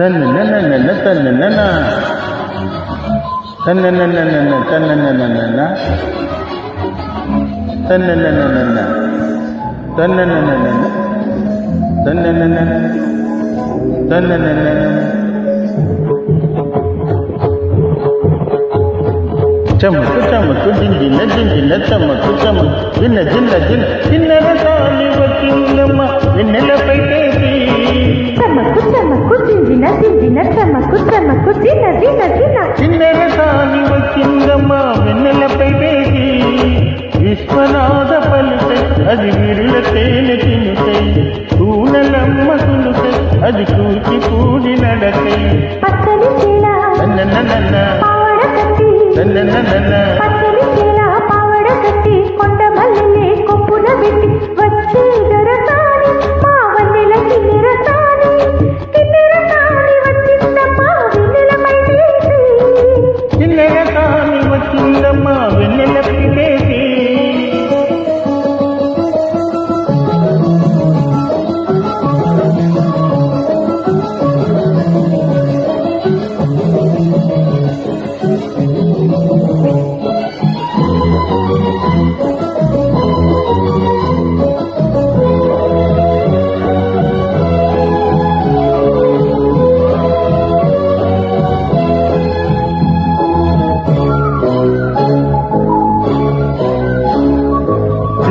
tân nè nè nè nè tân nè nè nè tân nè nè nè nè nè tân nè nè nè nè nè tân nè nè nè nè nè tân nè nè nè nè nè tân nè nè nè tân nè nè nè nè ಚಮಕು ಚಮಕು ಜಿಂಜಿನ ಜಿಂಜಿನ ಚಮಕು ಚಮಕು Jinnah Jinnah Jinnah ಜಿನ್ನರ ಸಾಲಿವ ಕಿನ್ನ చింజిన చింజిన చమకు చమకు చిన్న చిన్న చిన్న చిన్నర తాలి వచ్చిందమ్మ వెన్నెలపై తేసి విశ్వనాథ పలుకై అది విరుల తేనె తినుకై తూనలమ్మ కులుకై అది కూచి కూడి నడకై పచ్చని చీల నన్న పావడ కట్టి. నన్న పచ్చని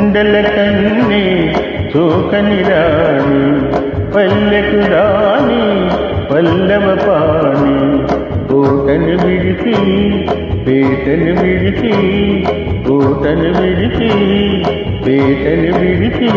కుండల కన్నే చూకని రాణి పల్లెకు రాణి పల్లవ పాణి కోటను విడిచి పేటను విడిచి కోటను విడిచి పేటను విడిచి.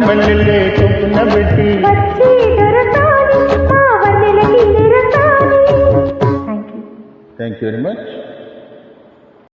కుండమల్లెలే చుప్పున పెట్టి థ్యాంక్ యూ వెరీ మచ్